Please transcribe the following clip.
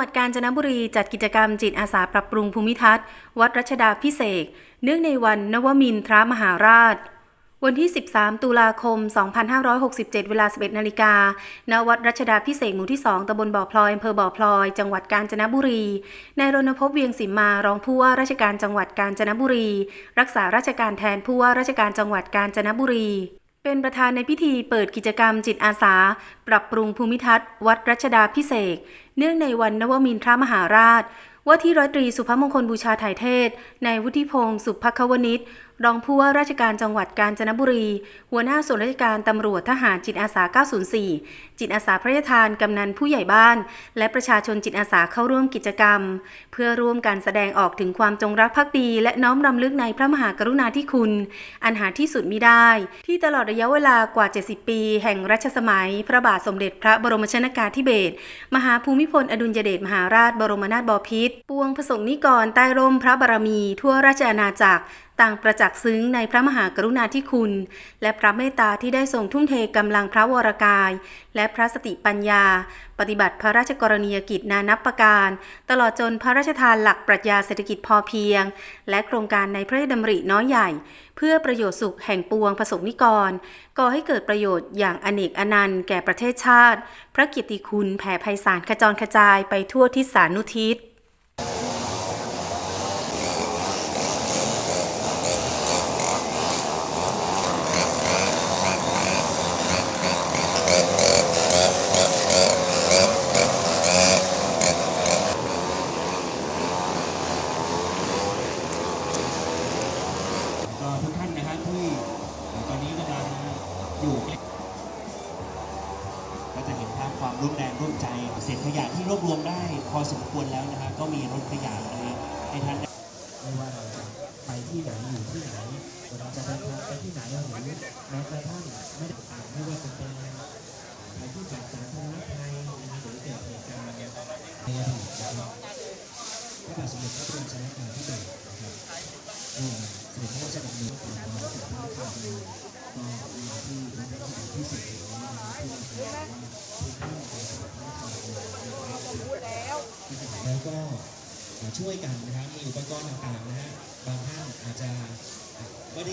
วัดกาญจนบุรีจัดกิจกรรมจิตอาสาปรับปรุงภูมิทัศน์ วัดรัชดาพิเศษเนื่องในวันนวมินทรมหาราช วันที่ 13 ตุลาคม 2567 เวลา 11 นาฬิกาณวัดรัชดาพิเศษหมู่ที่ 2ตำบลบ่อพลอยอำเภอบ่อพลอย จังหวัดกาญจนบุรี นายรณพพเวียงสิมมารองผู้ว่าราชการจังหวัดกาญจนบุรี รักษาราชการแทนผู้ว่าราชการจังหวัดกาญจนบุรี เป็นประธานในพิธีเปิดกิจกรรมจิตอาสา ปรับปรุงภูมิทัศน์ วัดรัชดาพิเศษ เนื่องในวันนวมินทรมหาราช ว่าที่ร้อยตรีสุภมงคลบูชาถ่ายเทศนายวุฒิพงศ์สุภควนิชรองผู้ว่าราชการจังหวัดกาญจนบุรี หัวหน้าส่วนราชการตำรวจทหารจิตอาสา 904 จิตอาสาพระราชทานกำนันผู้ใหญ่บ้าน และประชาชนจิตอาสาเข้าร่วมกิจกรรม เพื่อร่วมกันแสดงออกถึงความจงรักภักดี และน้อมรำลึกในพระมหากรุณาธิคุณ อันหาที่สุดมิได้ ที่ตลอดระยะเวลากว่า 70 ปี แห่งรัชสมัย พระบาทสมเด็จพระบรมชนากาธิเบศรมหาภูมิพลอดุลยเดชมหาราชบรมนาถบพิตรปวงผสมนิกรใต้ร่มพระบารมี ทั่วราชอาณาจักร ต่างประจักษ์ซึ้งในพระมหากรุณาธิคุณ และพระเมตตาที่ได้ทรงทุ่มเทกำลังพระวรกาย และพระสติปัญญา ปฏิบัติพระราชกรณียกิจนานับประการ ตลอดจนพระราชทานหลักปรัชญาเศรษฐกิจพอเพียง และโครงการในพระราชดำริน้อยใหญ่ เพื่อประโยชน์สุขแห่งปวงประสงค์นิกร ก่อให้เกิดประโยชน์อย่างอเนกอนันต์แก่ประเทศชาติ พระกียรติคุณแผ่ไพศาลขจรกระจายไปทั่วทิศานุทิศ ก็ทุกท่านนะครับที่ตอนนี้กำลังอยู่ใกล้ ก็จะเห็นภาพความร่วมแรงร่วมใจเศษขยะที่รวบรวมได้ พอสมควรแล้วนะครับก็มีรถขยะนะให้ท่านได้ไม่ว่าเราจะไปที่ไหนอยู่ที่ไหนเราจะเดินทางไปที่ไหนหรือแม้กระทั่งไม่ได้อ่านไม่ว่าจะเป็นไปที่สาธารณะไทยนะครับหรือเกิดเหตุการณ์ในอดีตนะครับพระบาทสมเด็จพระบรมชนากาธิเบศรนะครับก็เสด็จพระราชดำเนินการตามเสด็จพระราชดำเนินก็มาที่วัดพระบาทที่สิบนี้นะครับที่เราบอกว่าทุกท่านเป็นพระราชดำเนินนะครับ แล้วก็ช่วยกันนะครับมีอุปกรณ์ต่างๆนะฮะบางท่านอาจจะไม่ได้